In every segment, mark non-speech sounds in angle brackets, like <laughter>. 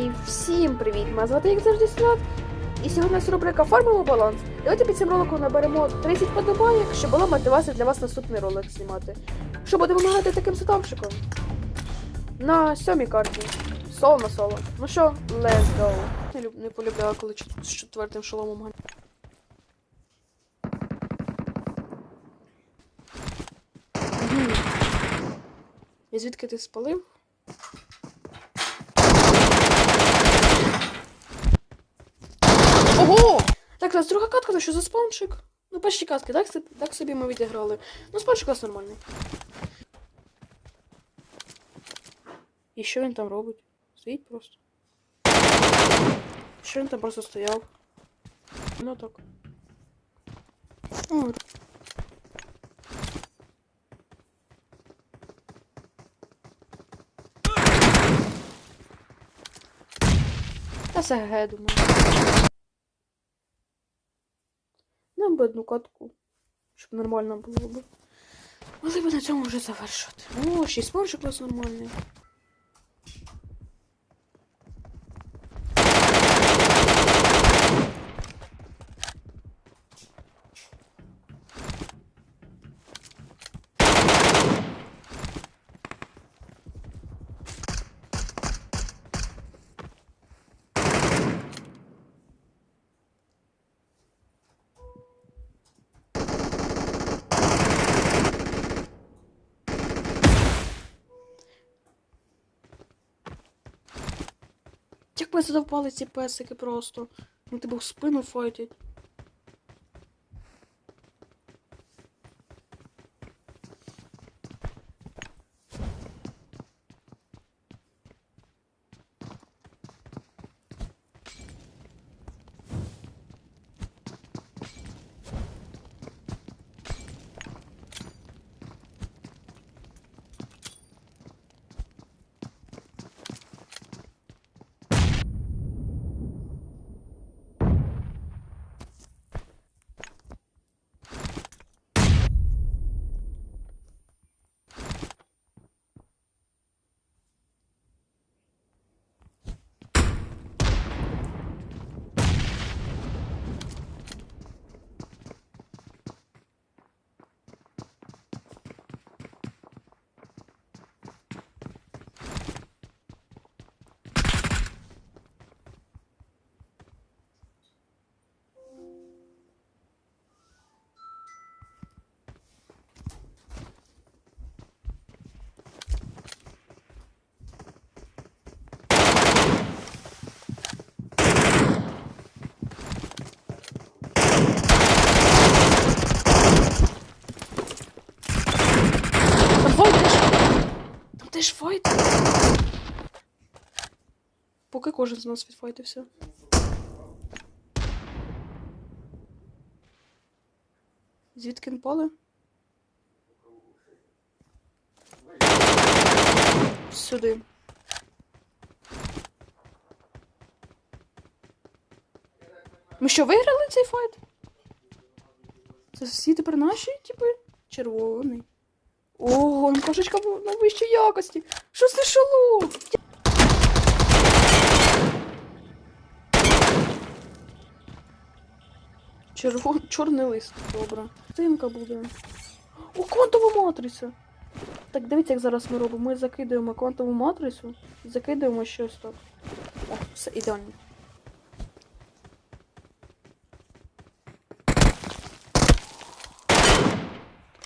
І всім привіт! Мене звати як завжди Слав. І сьогодні у нас рубрика Фармимо баланс. Давайте під цим роликом наберемо 30 подобайок, щоб була мотивація для вас наступний ролик знімати. Що буде вимагати таким сетапчиком? На сьомій карті. Соло на соло. Ну що, let's go. Не, люб... не полюбляю, коли з четвертим шоломом ганяю. І звідки ти спалив? Ого! Так, раз друга катка, то що за спаунчик? Ну, перші катки, так, так собі ми відіграли. Ну, спаунчик у нас нормальний. І що він там робить? Стоїть просто. Що він там просто стояв? Ну так. О, Та все ге, думаю. Би одну катку, щоб нормально було б. Але би на цьому вже завершити. О, ще й спорчик у нас нормальний. Як ми задовбали ці песики просто. Вони тебе в спину файтять. Там файт теж. Там теж файт. Поки кожен з нас відфайтився. Звідки напали? Сюди. Ми що, виграли цей файт? Це всі тепер наші, типи? Червоний. Ого, ну кошечка була найвищої якості. Що це шалом? Червон... Чорний лист, добре. Тимка буде. О, квантова матриця! Так, дивіться, як зараз ми робимо. Ми закидаємо квантову матрицю закидаємо щось так. О, все ідеально.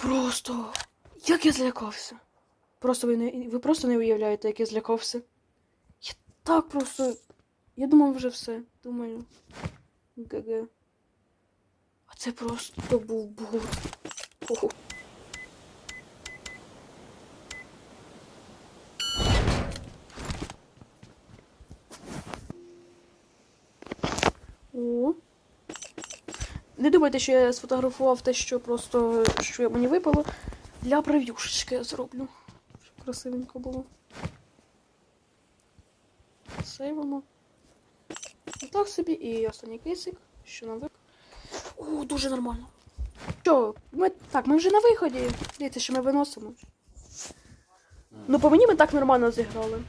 Просто. Як я злякався. Просто ви не. Ви просто не уявляєте, як я злякався. Я так просто. Я думав вже все. Думаю. ГГ. А це просто був. Ого. О. Не думайте, що я сфотографував те, що просто що мені випало. Для прев'юшечки я зроблю. Щоб красивенько було. Сейвимо. Так собі. І останній кейсик, що нам вип. О, дуже нормально. Що, ми. Так, ми вже на виході. Дивіться, що ми виносимо. Ну, по мені ми так нормально зіграли.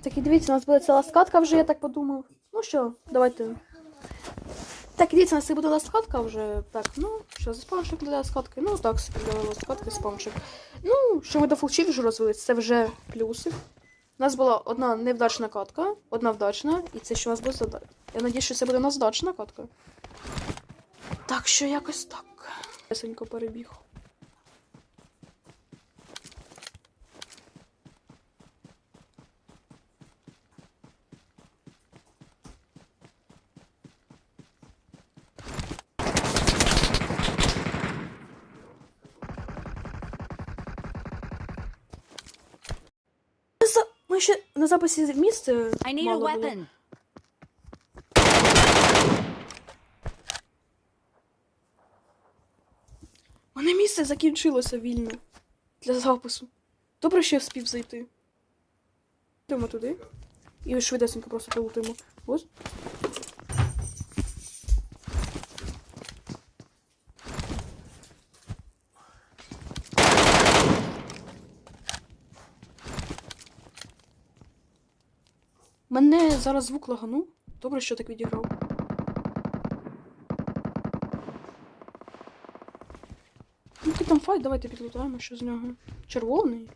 Так і дивіться, у нас буде ціла скатка вже, я так подумав. Ну що, давайте. Так, дивіться, у нас і буде ласкотка вже. Так, ну, що за спауншик для ласкотки? Ну, так, собі для ласкотки спауншик. Ну, що ми до фулчів вже розвились, це вже плюси. У нас була одна невдачна катка, одна вдачна, і це що у нас буде зада... Я надіюсь, що це буде у нас вдачна катка. Так що якось так. Ясенько перебіг. За- Ми ще на записі місце I need a мало було. weapon. У мене місце закінчилося вільно для запису. Добре, що я вспів зайти. Йдемо туди. І швидесенько просто полутимо. Ось. Мене зараз звук лаганув. Добре, що так відіграв. Ну, ти там файт, давайте підлутаємо, що з нього. Червоний.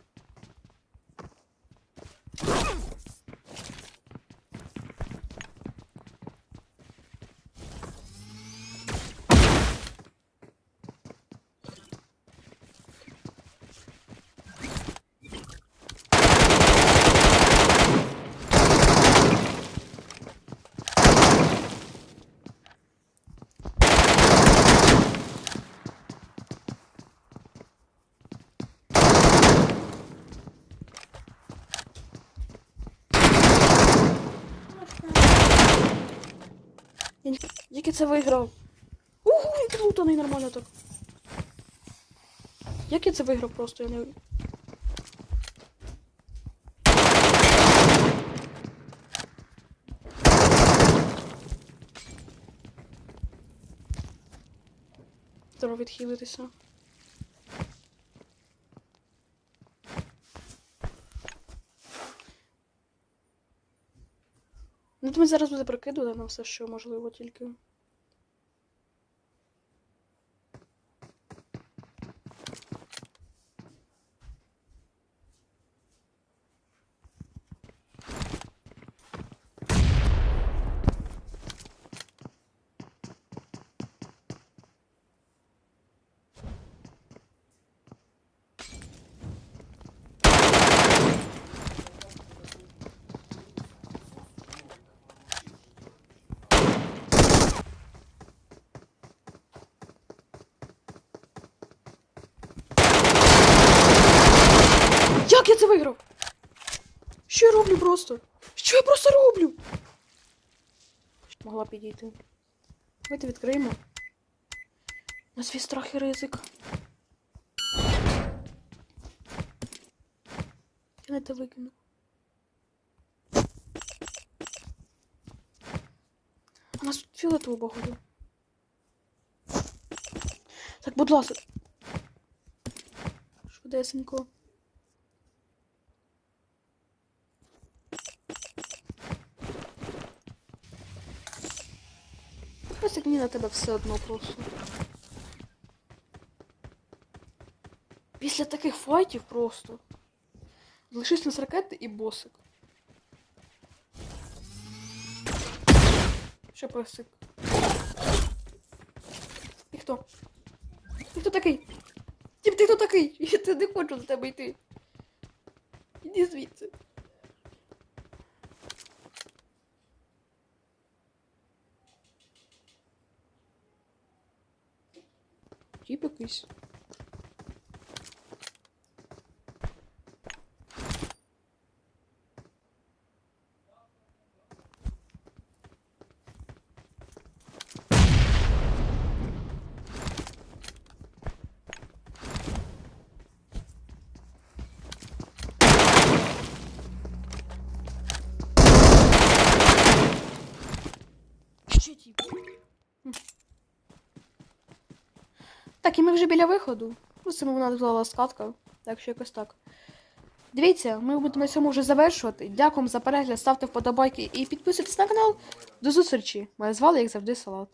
Я я це виграв? Угу, він підлутаний нормально так. Як я це виграв просто, я не. Треба відхилитися. Ну, то ми зараз буде прикидувати на все, що можливо тільки. Як я це виграв? Що я роблю просто? Що я просто роблю? Могла підійти. Давайте відкриємо. На свій страх і ризик. Я не те викину. У нас тут фіолетово багато. Так, будь ласка. Швидесенько. Мені на тебе все одно просто. Після таких файтів просто. Лишись нас ракети і босик. Ще песик. Ти хто? Ти хто такий? Тіп, ти хто такий? <laughs> Я не хочу до тебе йти. Іди звідси. Тіп якийсь. Ще тіп. Хм. Так, і ми вже біля виходу. Ну, це вона була скатка, так що якось так. Дивіться, ми будемо на цьому вже завершувати. Дякуємо за перегляд, ставте вподобайки і підписуйтесь на канал. До зустрічі! Мене звали, як завжди, Салат.